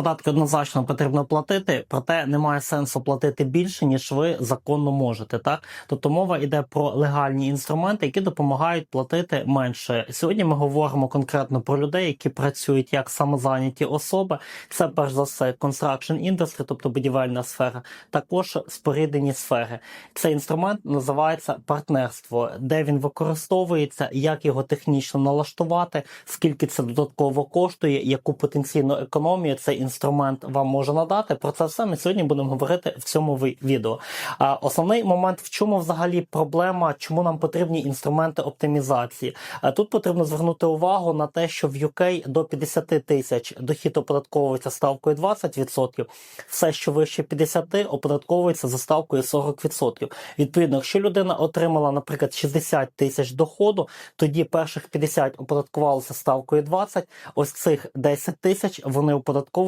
Податки однозначно потрібно платити, проте немає сенсу платити більше, ніж ви законно можете. Так, тобто мова йде про легальні інструменти, які допомагають платити менше. Сьогодні ми говоримо конкретно про людей, які працюють як самозайняті особи. Це перш за все construction industry, тобто будівельна сфера, також споріднені сфери. Цей інструмент називається партнерство, де він використовується, як його технічно налаштувати, скільки це додатково коштує, яку потенційну економію цей інструмент вам може надати. Про це все ми сьогодні будемо говорити в цьому відео. Основний момент, в чому взагалі проблема, чому нам потрібні інструменти оптимізації. Тут потрібно звернути увагу на те, що в UK до 50 тисяч дохід оподатковується ставкою 20%, все, що вище 50, оподатковується за ставкою 40%. Відповідно, якщо людина отримала, наприклад, 60 тисяч доходу, тоді перших 50 оподаткувалося ставкою 20, ось цих 10 тисяч вони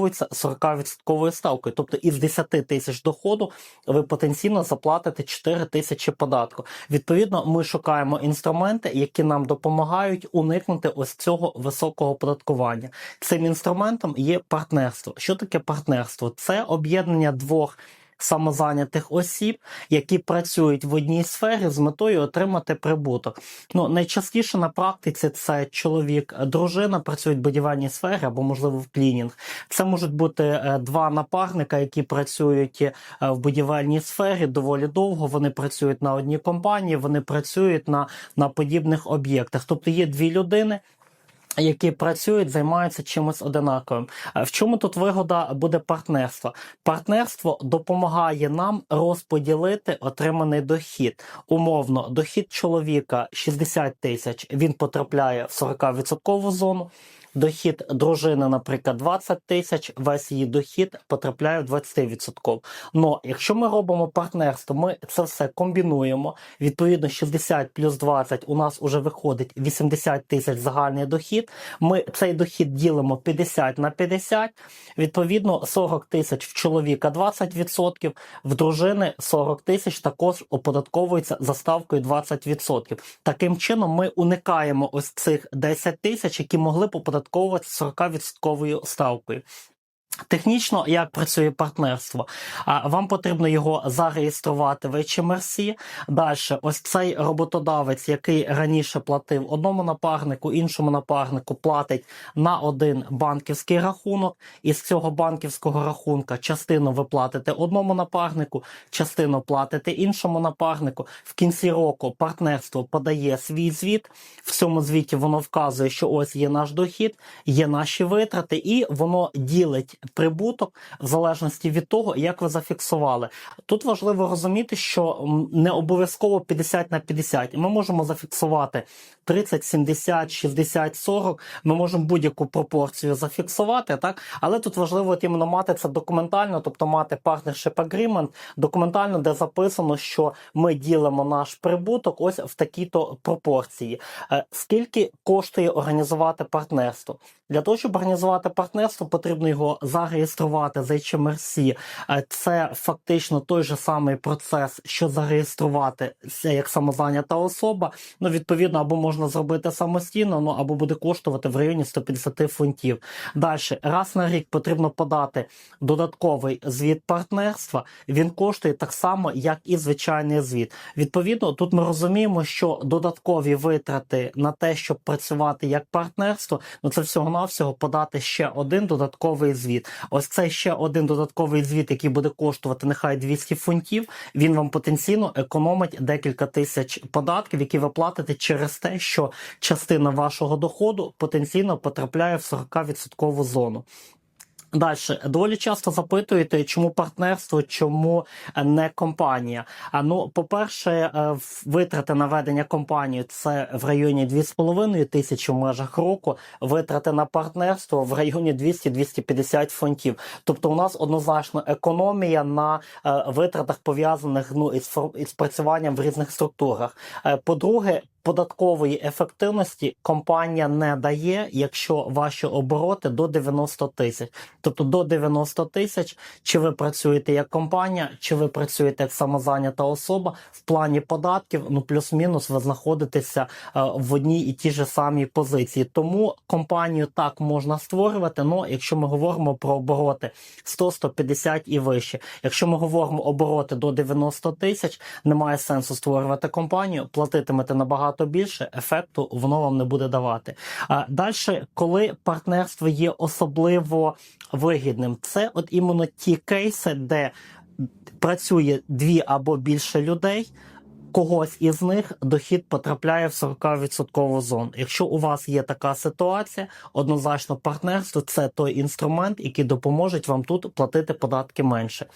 оподатковуються 40% ставкою. Тобто із 10 тисяч доходу ви потенційно заплатите 4 тисячі податку. Відповідно, ми шукаємо інструменти, які нам допомагають уникнути ось цього високого оподаткування. Цим інструментом є партнерство. Що таке партнерство? Це об'єднання двох. Самозайнятих осіб, які працюють в одній сфері з метою отримати прибуток. Ну найчастіше на практиці це чоловік, дружина працюють в будівельній сфері або, можливо, в клінінг. Це можуть бути е, два напарника, які працюють е, в будівельній сфері доволі довго. Вони працюють на одній компанії, вони працюють на, на подібних об'єктах. Тобто є дві людини. Які працюють, займаються чимось одинаковим. Е, В чому тут вигода буде партнерства? Партнерство допомагає нам розподілити отриманий дохід. Умовно, дохід чоловіка 60 тисяч, він потрапляє в 40% зону. Дохід дружини, наприклад, 20 тисяч, весь її дохід потрапляє в 20%. Но якщо ми робимо партнерство, ми це все комбінуємо. Відповідно, 60 плюс 20 у нас вже виходить 80 тисяч загальний дохід. Ми цей дохід ділимо 50 на 50. Відповідно, 40 тисяч в чоловіка 20%, в дружини 40 тисяч також оподатковується за ставкою 20%. Таким чином, ми уникаємо ось цих 10 тисяч, які могли б оподатковуватися 40% ставкою. Технічно, як працює партнерство? Вам потрібно його зареєструвати в HMRC. Далі, ось цей роботодавець, який раніше платив одному напарнику, іншому напарнику, платить на один банківський рахунок. Із цього банківського рахунка частину ви платите одному напарнику, частину платите іншому напарнику. В кінці року партнерство подає свій звіт. В цьому звіті воно вказує, що ось є наш дохід, є наші витрати, і воно ділить прибуток в залежності від того, як ви зафіксували. Тут важливо розуміти, що не обов'язково 50 на 50. Ми можемо зафіксувати 30, 70, 60, 40. Ми можемо будь-яку пропорцію зафіксувати, так але тут важливо от іменно мати це документально, тобто мати partnership agreement, документально, де записано, що ми ділимо наш прибуток ось в такій-то пропорції. Е, Скільки коштує організувати партнерство? Для того, щоб організувати партнерство, потрібно його зареєструвати HMRC. Е, Це фактично той же самий процес, що зареєструвати як самозайнята особа. Ну, відповідно, або можна зробити самостійно, ну або буде коштувати в районі 150 фунтів. Далі, раз на рік потрібно подати додатковий звіт партнерства. Він коштує так само, як і звичайний звіт. Відповідно, тут ми розуміємо, що додаткові витрати на те, щоб працювати як партнерство, ну це всього навсього подати ще один додатковий звіт. Ось це ще один додатковий звіт, який буде коштувати нехай 200 фунтів. Він вам потенційно економить декілька тисяч податків, які ви платите через те, що частина вашого доходу потенційно потрапляє в 40% зону. Далі доволі часто запитуєте, чому партнерство, чому е, не компанія. А ну, по-перше, е, витрати на ведення компанії це в районі 2,5 тисячі в межах року. Витрати на партнерство в районі 200-250 фунтів. Тобто, у нас однозначно економія на е, витратах пов'язаних ну із із працюванням в різних структурах. По-друге, податкової ефективності компанія не дає, якщо ваші обороти до 90 тисяч. Тобто до 90 тисяч, чи ви працюєте як компанія, чи ви працюєте як самозайнята особа, в плані податків, ну плюс-мінус, ви знаходитеся е, в одній і тій же самій позиції. Тому компанію так можна створювати. Ну, якщо ми говоримо про обороти 100-150 і вище. Якщо ми говоримо обороти до 90 тисяч, немає сенсу створювати компанію, платитимете набагато більше, ефекту воно вам не буде давати. А далі, коли партнерство є особливо вигідним, це от іменно ті кейси, де працює дві або більше людей. Когось із них дохід потрапляє в 40% зону. Якщо у вас є така ситуація, однозначно партнерство це той інструмент, який допоможе вам тут платити податки менше.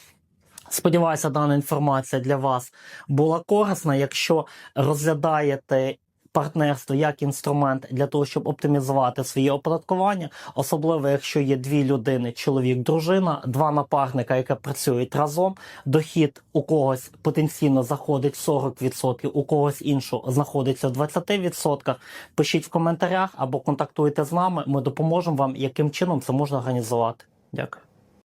Сподіваюся, дана інформація для вас була корисна. Якщо розглядаєте партнерство як інструмент для того, щоб оптимізувати своє оподаткування, особливо якщо є дві людини, чоловік, дружина, два напарника, які працюють разом, дохід у когось потенційно заходить 40%, у когось іншого знаходиться в 20%. Пишіть в коментарях або контактуйте з нами. Ми допоможемо вам, яким чином це можна організувати. Дякую.